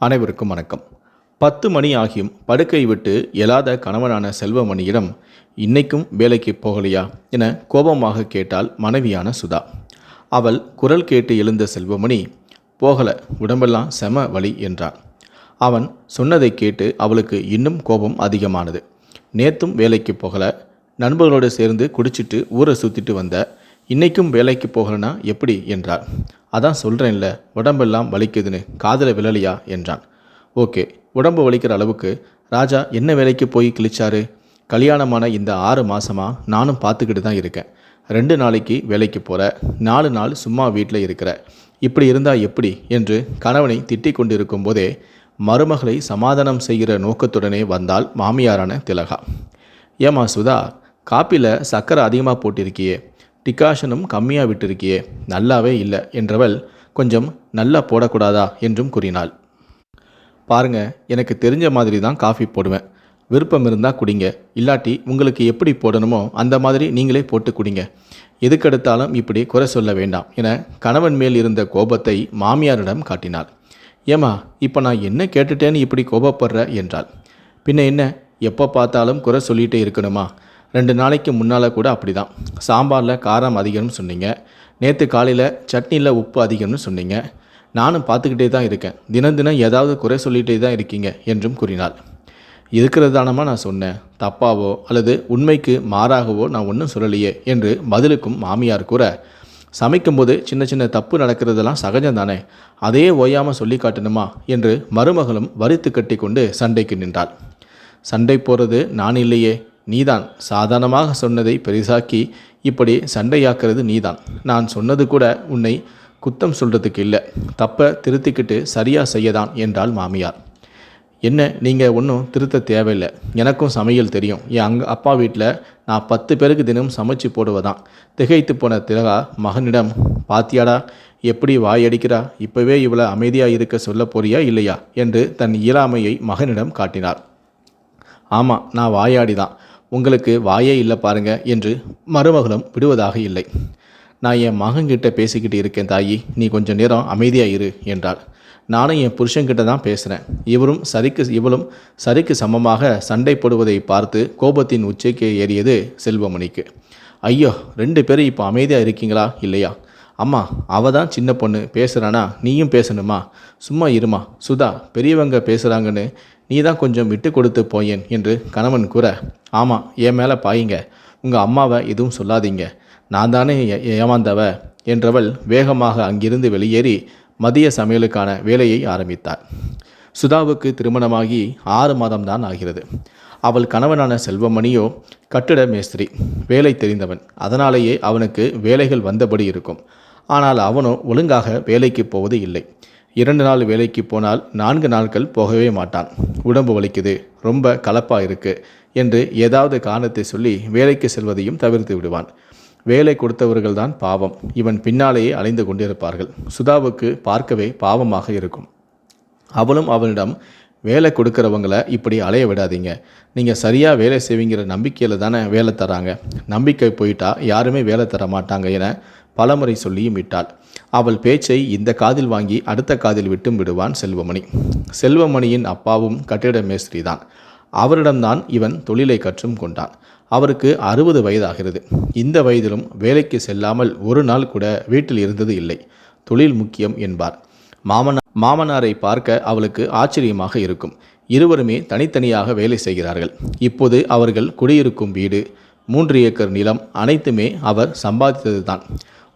அனைவருக்கும் வணக்கம். பத்து மணி ஆகியும் படுக்கை விட்டு எழாத கணவனான செல்வமணியிடம் இன்னைக்கும் வேலைக்கு போகலையா? என கோபமாக கேட்டாள் மனைவியான சுதா. அவள் குரல் கேட்டு எழுந்த செல்வமணி போகல உடம்பெல்லாம் செம வழி என்றார் அவன் சொன்னதை கேட்டு அவளுக்கு இன்னும் கோபம் அதிகமானது. நேத்தும் வேலைக்கு போகல. நண்பர்களோடு சேர்ந்து குடிச்சிட்டு ஊரை சுற்றிட்டு வந்த இன்றைக்கும் வேலைக்கு போகலனா எப்படி? என்றார் அதான் சொல்கிறேன்ல உடம்பெல்லாம் வலிக்குதுன்னு காதில் விழலையா? என்றான். ஓகே உடம்பு வலிக்கிற அளவுக்கு ராஜா என்ன வேலைக்கு போய் கிழிச்சாரு? கல்யாணமான இந்த ஆறு மாதமாக நானும் பார்த்துக்கிட்டு தான் இருக்கேன். ரெண்டு நாளைக்கு வேலைக்கு போகிற நாலு நாள் சும்மா வீட்டில் இருக்கிற. இப்படி இருந்தால் எப்படி? என்று கணவனை திட்டிக் கொண்டிருக்கும் போதே மருமகளை சமாதானம் செய்கிற நோக்கத்துடனே வந்தால் மாமியாரான திலகா. ஏமா சுதா காப்பியில் சர்க்கரை அதிகமாக போட்டிருக்கியே டிகாஷனும் கம்மியாக விட்டிருக்கியே நல்லாவே இல்லை என்றவள் கொஞ்சம் நல்லா போடக்கூடாதா என்றும் கூறினாள். பாருங்க எனக்கு தெரிஞ்ச மாதிரி தான் காஃபி போடுவேன். விருப்பம் இருந்தால் குடிங்க. இல்லாட்டி உங்களுக்கு எப்படி போடணுமோ அந்த மாதிரி நீங்களே போட்டு குடிங்க. எதுக்கெடுத்தாலும் இப்படி குறை சொல்ல வேண்டாம் என கணவன் மேல் இருந்த கோபத்தை மாமியாரிடம் காட்டினாள். ஏமா இப்போ நான் என்ன கேட்டுட்டேன்னு இப்படி கோபப்படுற என்றாள். பின்ன என்ன எப்போ பார்த்தாலும் குறை சொல்லிகிட்டே இருக்கணுமா? ரெண்டு நாளைக்கு முன்னால் கூட அப்படி தான் சாம்பாரில் காரம் அதிகம்னு சொன்னீங்க. நேற்று காலையில் சட்னியில் உப்பு அதிகம்னு சொன்னீங்க. நானும் பார்த்துக்கிட்டே தான் இருக்கேன். தினம் தினம் ஏதாவது குறை சொல்லிகிட்டே தான் இருக்கீங்க என்றும் கூறினாள். இருக்கிறது தானமா நான் சொன்னேன். தப்பாவோ அல்லது உண்மைக்கு மாறாகவோ நான் ஒன்றும் சொல்லலையே என்று பதிலுக்கும் மாமியார் கூற சமைக்கும்போது சின்ன சின்ன தப்பு நடக்கிறதெல்லாம் சகஜம் தானே அதே ஓயாமல் சொல்லி காட்டணுமா? என்று மருமகளும் வரித்து கட்டி கொண்டு சண்டைக்கு நின்றாள். சண்டை போகிறது நான் இல்லையே. நீதான். சாதாரணமாக சொன்னதை பெரிசாக்கி இப்படி சண்டையாக்குறது நீதான். நான் சொன்னது கூட உன்னை குத்தம் சொல்கிறதுக்கு இல்லை. தப்பை திருத்திக்கிட்டு சரியாக செய்யதான் என்றாள் மாமியார். என்ன நீங்கள் ஒன்றும் திருத்த தேவையில்லை. எனக்கும் சமையல் தெரியும். என் அங்க அப்பா வீட்டில் நான் பத்து பேருக்கு தினம் சமைச்சு போடுவதான். திகைத்து போன திலகா மகனிடம் பாத்தியாடா எப்படி வாயடிக்கிறா இப்போவே இவ்வளோ அமைதியாக இருக்க சொல்ல போறியா இல்லையா? என்று தன் இயலாமையை மகனிடம் காட்டினார் ஆமாம் நான் வாயாடி தான் உங்களுக்கு வாயே இல்லை பாருங்க என்று மருமகளும் விடுவதாக இல்லை. நான் என் மகன்கிட்ட பேசிக்கிட்டு இருக்கேன் தாயி நீ கொஞ்சம் நேரம் அமைதியாக இரு என்றாள். நானும் என் புருஷன்கிட்ட தான் பேசுகிறேன் இவரும் சரிக்கு இவளும் சரிக்கு சமமாக சண்டை போடுவதை பார்த்து கோபத்தின் உச்சிக்கு ஏறியது செல்வமணிக்கு. ஐயோ ரெண்டு பேரும் இப்போ அமைதியாக இருக்கீங்களா இல்லையா? அம்மா அவ தான் சின்ன பொண்ணு பேசுகிறானா நீயும் பேசணுமா? சும்மா இருமா. சுதா பெரியவங்க பேசுகிறாங்கன்னு நீ தான் கொஞ்சம் விட்டு கொடுத்து போயேன் என்று கணவன் கூற ஆமாம் என் மேலே பாயுங்க. உங்கள் அம்மாவை எதுவும் சொல்லாதீங்க. நான் தானே ஏமாந்தவ? என்றவள் வேகமாக அங்கிருந்து வெளியேறி மதிய சமையலுக்கான வேலையை ஆரம்பித்தார் சுதாவுக்கு திருமணமாகி ஆறு மாதம்தான் ஆகிறது. அவள் கணவனான செல்வமணியோ கட்டிட மேஸ்திரி வேலை தெரிந்தவன். அதனாலேயே அவனுக்கு வேலைகள் வந்தபடி இருக்கும். ஆனால் அவனோ ஒழுங்காக வேலைக்கு போவது இல்லை. இரண்டு நாள் வேலைக்கு போனால் நான்கு நாட்கள் போகவே மாட்டான். உடம்பு வலிக்குது ரொம்ப கலப்பாக இருக்கு என்று ஏதாவது காரணத்தை சொல்லி வேலைக்கு செல்வதையும் தவிர்த்து விடுவான். வேலை கொடுத்தவர்கள் தான் பாவம். இவன் பின்னாலேயே அலைந்து கொண்டிருப்பார்கள். சுதாவுக்கு பார்க்கவே பாவமாக இருக்கும். அவளும் அவனிடம் வேலை கொடுக்குறவங்களை இப்படி அலைய விடாதீங்க. நீங்கள் சரியாக வேலை செய்வீங்கிற நம்பிக்கையில் தானே வேலை தராங்க. நம்பிக்கை போயிட்டா யாருமே வேலை தர மாட்டாங்க என பலமுறை சொல்லியும் விட்டாள். அவள் பேச்சை இந்த காதில் வாங்கி அடுத்த காதில் விட்டும் விடுவான் செல்வமணி. செல்வமணியின் அப்பாவும் கட்டிட மேஸ்திரி தான் அவரிடம்தான் இவன் தொழிலை கற்றும் கொண்டான். அவருக்கு அறுபது வயதாகிறது. இந்த வயதிலும் வேலைக்கு செல்லாமல் ஒரு நாள் கூட வீட்டில் இருந்தது இல்லை. தொழில் முக்கியம் என்பார். மாமனா மாமனாரை பார்க்க அவளுக்கு ஆச்சரியமாக இருக்கும். இருவருமே தனித்தனியாக வேலை செய்கிறார்கள். இப்போது அவர்கள் குடியிருக்கும் வீடு மூன்று ஏக்கர் நிலம் அனைத்துமே அவர் சம்பாதித்தது தான்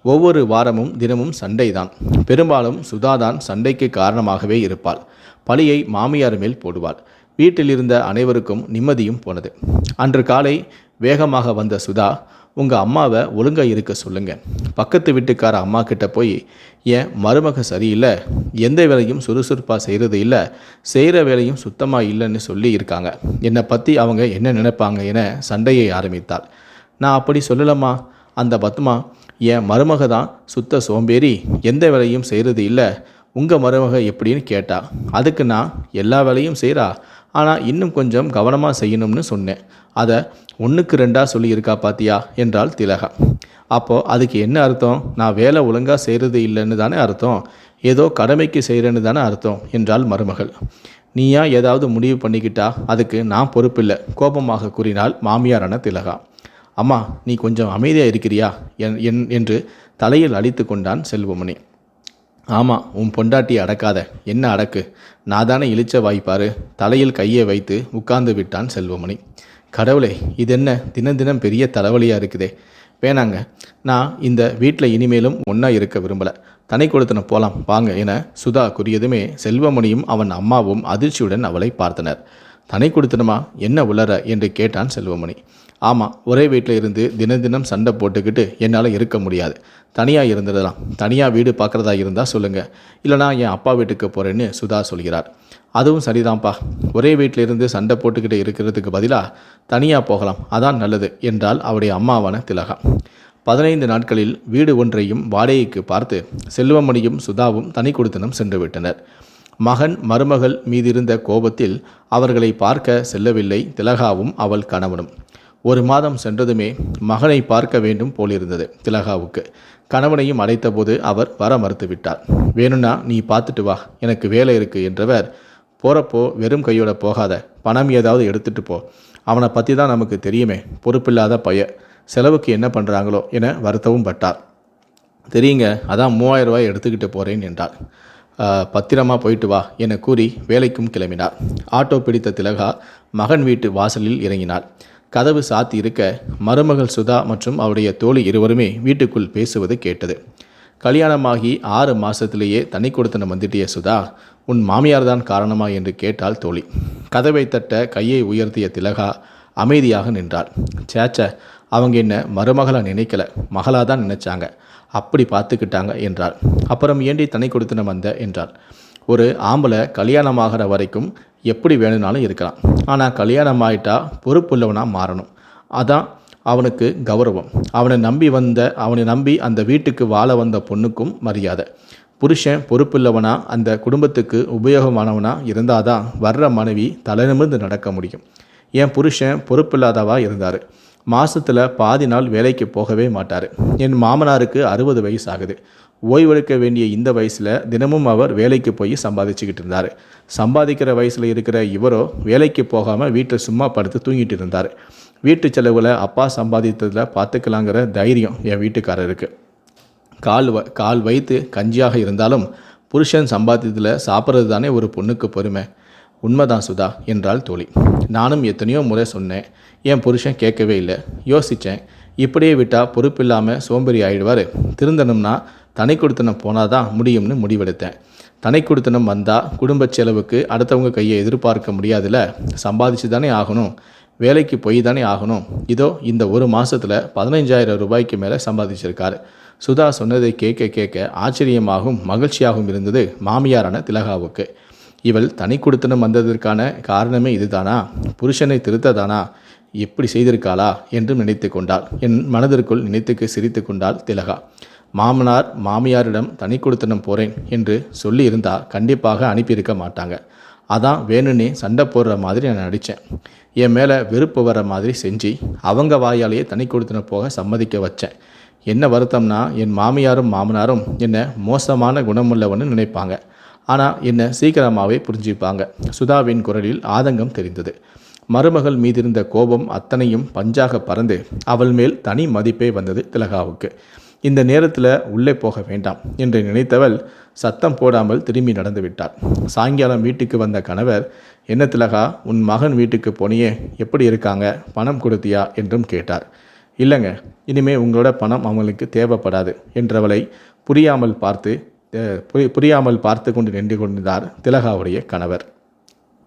ஒவ்வொரு வாரமும் தினமும் சண்டைதான். பெரும்பாலும் சுதாதான் சண்டைக்கு காரணமாகவே இருப்பாள். பழியை மாமியார் மேல் போடுவாள். வீட்டில் இருந்த அனைவருக்கும் நிம்மதியும் போனது. அன்று காலை வேகமாக வந்த சுதா உங்கள் அம்மாவை ஒழுங்காக இருக்க சொல்லுங்க. பக்கத்து வீட்டுக்கார அம்மா கிட்ட போய் என் மருமக சரியில்லை? எந்த வேலையும் சுறுசுறுப்பாக செய்கிறது இல்லை. செய்கிற வேலையும் சுத்தமாக இல்லைன்னு சொல்லி இருக்காங்க. என்னை பற்றி அவங்க என்ன நினைப்பாங்க என சண்டையை ஆரம்பித்தாள். நான் அப்படி சொல்லலம்மா. அந்த பத்மா என் மருமக தான் சுத்த சோம்பேறி எந்த வேலையும் செய்கிறது இல்லை. உங்கள் மருமக எப்படின்னு கேட்டா அதுக்கு நான் எல்லா வேலையும் செய்கிறா ஆனால் இன்னும் கொஞ்சம் கவனமாக செய்யணும்னு சொன்னேன். அதை ஒன்றுக்கு ரெண்டாக சொல்லியிருக்கா பாத்தியா? என்றாள் திலகா. அப்போது அதுக்கு என்ன அர்த்தம்? நான் வேலை ஒழுங்காக செய்கிறது இல்லைன்னு தானே அர்த்தம். ஏதோ கடமைக்கு செய்கிறேன்னு தானே அர்த்தம் என்றாள் மருமகள். நீயா ஏதாவது முடிவு பண்ணிக்கிட்டா அதுக்கு நான் பொறுப்பில்லை கோபமாக கூறினாள் மாமியாரான திலகா. அம்மா நீ கொஞ்சம் அமைதியாக இருக்கிறியா? என் என் என்று தலையில் அழித்து கொண்டான் செல்வமணி. ஆமாம் உன் பொண்டாட்டி அடக்காத. என்ன அடக்கு? நான் தானே இழிச்ச வாய்ப்பாரு தலையில் கையை வைத்து உட்கார்ந்து விட்டான் செல்வமணி. கடவுளே இதென்ன? தினம் தினம் பெரிய தலைவலியாக இருக்குதே. வேணாங்க நான் இந்த வீட்டில் இனிமேலும் ஒன்றா இருக்க விரும்பலை. தனி கொடுத்தன போலாம் வாங்க என சுதா கூறியதுமே செல்வமணியும் அவன் அம்மாவும் அதிர்ச்சியுடன் அவளை பார்த்தனர். தனி கொடுத்தனமா என்ன உளற? என்று கேட்டான் செல்வமணி. ஆமாம் ஒரே வீட்டில் இருந்து தினம் தினம் சண்டை போட்டுக்கிட்டு என்னால் இருக்க முடியாது. தனியாக இருந்துடலாம். தனியாக வீடு பார்க்குறதா இருந்தால் சொல்லுங்கள் இல்லைனா என் அப்பா வீட்டுக்கு போகிறேன்னு சுதா சொல்கிறார். அதுவும் சரிதான்ப்பா. ஒரே வீட்டில் இருந்து சண்டை போட்டுக்கிட்டு இருக்கிறதுக்கு பதிலாக தனியாக போகலாம். அதான் நல்லது என்றால் அவருடைய அம்மாவான திலகா. பதினைந்து நாட்களில் வீடு ஒன்றையும் வாடகைக்கு பார்த்து செல்வமணியும் சுதாவும் தனி கொடுத்தனம் சென்று விட்டனர். மகன் மருமகள் மீதிருந்த கோபத்தில் அவர்களை பார்க்க செல்லவில்லை திலகாவும் அவள் கணவனும். ஒரு மாதம் சென்றதுமே மகனை பார்க்க வேண்டும் போலிருந்தது திலகாவுக்கு. கணவனையும் அழைத்தபோது அவர் வர மறுத்துவிட்டார். வேணும்னா நீ பார்த்துட்டு வா எனக்கு வேலை இருக்கு என்றவர் போகிறப்போ வெறும் கையோட போகாத பணம் ஏதாவது எடுத்துட்டு போ. அவனை பற்றி தான் நமக்கு தெரியுமே பொறுப்பில்லாத பைய. செலவுக்கு என்ன பண்ணுறாங்களோ என வருத்தவும் பட்டார். தெரியுங்க அதான் மூவாயிரம் ரூபாய் எடுத்துக்கிட்டு போகிறேன் என்றார். பத்திரமா போயிட்டு வா என கூறி வேலைக்கும் கிளம்பினார். ஆட்டோ பிடித்த திலகா மகன் வீட்டு வாசலில் இறங்கினார் கதவு சாத்தி இருக்க மருமகள் சுதா மற்றும் அவருடைய தோழி இருவருமே வீட்டுக்குள் பேசுவது கேட்டது. கல்யாணமாகி ஆறு மாதத்திலேயே தனி கொடுத்தனம் வந்துட்டிய சுதா உன் மாமியார் தான் காரணமா? என்று கேட்டாள் தோழி. கதவை தட்ட கையை உயர்த்திய திலகா அமைதியாக நின்றாள். சேச்ச அவங்க என்ன மருமகளை நினைக்கல? மகளாக தான் நினைச்சாங்க. அப்படி பார்த்துக்கிட்டாங்க என்றாள். அப்புறம் ஏண்டி தனி கொடுத்தனம் வந்த? என்றாள். ஒரு ஆம்பளை கல்யாணமாகிற வரைக்கும் எப்படி வேணும்னாலும் இருக்கலாம். ஆனால் கல்யாணம் ஆயிட்டா பொறுப்புள்ளவனாக மாறணும். அதான் அவனுக்கு கௌரவம். அவனை நம்பி வந்த அவனை நம்பி அந்த வீட்டுக்கு வாழ வந்த பொண்ணுக்கும் மரியாதை. புருஷன் பொறுப்புள்ளவனாக அந்த குடும்பத்துக்கு உபயோகமானவனா இருந்தாதான் வர்ற மனைவி தலைநிமிர்ந்து நடக்க முடியும். என் புருஷன் பொறுப்பில்லாதவா இருந்தார். மாதத்தில் பாதி நாள் வேலைக்கு போகவே மாட்டார். என் மாமனாருக்கு அறுபது வயசு ஆகுது. ஓய்வெடுக்க வேண்டிய இந்த வயசில் தினமும் அவர் வேலைக்கு போய் சம்பாதிச்சுக்கிட்டு இருந்தார். சம்பாதிக்கிற வயசில் இருக்கிற இவரோ வேலைக்கு போகாமல் வீட்டில் சும்மா படுத்து தூங்கிட்டு இருந்தார். வீட்டு செலவில் அப்பா சம்பாதித்ததில் பார்த்துக்கலாங்கிற தைரியம் என் வீட்டுக்காரருக்கு. கால் வ கால் வைத்து கஞ்சியாக இருந்தாலும் புருஷன் சம்பாத்தியத்தில் சாப்பிட்றது தானே ஒரு பொண்ணுக்கு பொறுமை. உண்மைதான் சுதா என்றாள் தோழி. நானும் எத்தனையோ முறை சொன்னேன். என் புருஷன் கேட்கவே இல்லை. யோசித்தேன் இப்படியே விட்டால் பொறுப்பில்லாமல் சோம்பேறி ஆயிடுவார். திருந்தணும்னா தனி கொடுத்தனம் போனால் தான் முடியும்னு முடிவெடுத்தேன். தனி கொடுத்தனம் வந்தால் குடும்ப செலவுக்கு அடுத்தவங்க கையை எதிர்பார்க்க முடியாதுல சம்பாதிச்சு தானே ஆகணும் வேலைக்கு போய் தானே ஆகணும். இதோ இந்த ஒரு மாதத்தில் பதினைஞ்சாயிரம் ரூபாய்க்கு மேலே சம்பாதிச்சிருக்காரு. சுதா சொன்னதை கேட்க கேட்க ஆச்சரியமாகவும் மகிழ்ச்சியாகவும் இருந்தது மாமியாரான திலகாவுக்கு. இவள் தனி கொடுத்தனம் வந்ததற்கான காரணமே இதுதானா? புருஷனை திருத்ததானா? எப்படி செய்திருக்காளா? என்றும் நினைத்து கொண்டாள். என் மனதிற்குள் நினைத்துக்கு சிரித்து கொண்டாள் திலகா. மாமனார் மாமியாரிடம் தனி கொடுத்தனம் போகிறேன் என்று சொல்லியிருந்தா கண்டிப்பாக அனுப்பியிருக்க மாட்டாங்க. அதான் வேணும்னே சண்டை போடுற மாதிரி நான் நடித்தேன் என் மேலே வெறுப்பு வர மாதிரி செஞ்சு அவங்க வாயாலேயே தனி கொடுத்தன போக சம்மதிக்க வச்சேன். என்ன வருத்தம்னா என் மாமியாரும் மாமனாரும் என்னை மோசமான குணமுள்ளவன்னு நினைப்பாங்க. ஆனால் என்னை சீக்கிரமாகவே புரிஞ்சுப்பாங்க. சுதாவின் குரலில் ஆதங்கம் தெரிந்தது. மருமகள் மீதிருந்த கோபம் அத்தனையும் பஞ்சாக பறந்து அவள் மேல் தனி மதிப்பே வந்தது திலகாவுக்கு. இந்த நேரத்தில் உள்ளே போக வேண்டாம் என்று நினைத்தவள் சத்தம் போடாமல் திரும்பி நடந்து விட்டாள். சாயங்காலம் வீட்டுக்கு வந்த கணவர் என்ன திலகா உன் மகன் வீட்டுக்கு போனியே எப்படி இருக்காங்க? பணம் கொடுத்தியா? என்றும் கேட்டார். இல்லைங்க இனிமே உங்களோட பணம் அவங்களுக்கு தேவைப்படாது என்றவளை புரியாமல் பார்த்து புரியாமல் பார்த்து கொண்டு நின்று கொண்டிருந்தார் திலகாவுடைய கணவர்.